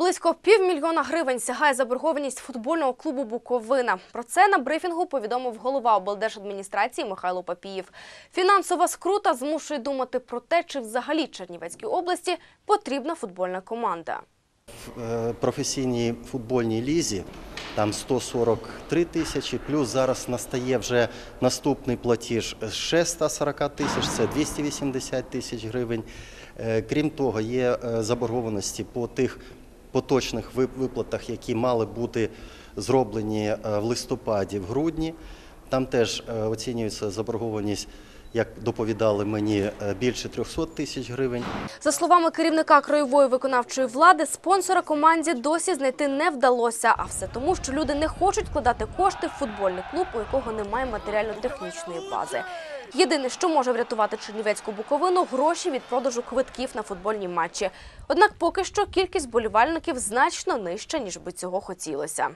Близько півмільйона гривень сягає заборгованість футбольного клубу Буковина. Про це на брифінгу повідомив голова облдержадміністрації Михайло Папієв. Фінансова скрута змушує думати про те, чи взагалі Чернівецькій області потрібна футбольна команда. В е, професійній футбольній лізі там 143 тисячі, плюс зараз настає вже наступний платіж ще 140 тисяч, це 280 тисяч гривень. Е, Крім того, є е, заборгованості по тих поточних виплатах, які мали бути зроблені е, в листопаді, в грудні. Там теж е, оцінюється заборгованість, як доповідали мені, е, більше 300 тисяч гривень. За словами керівника краєвої виконавчої влади, спонсора команді досі знайти не вдалося. А все тому, що люди не хочуть вкладати кошти в футбольний клуб, у якого немає матеріально-технічної бази. Єдине, що може врятувати Чернівецьку буковину – гроші від продажу квитків на футбольні матчі. Однак поки що кількість болівальників значно нижча, ніж би цього хотілося.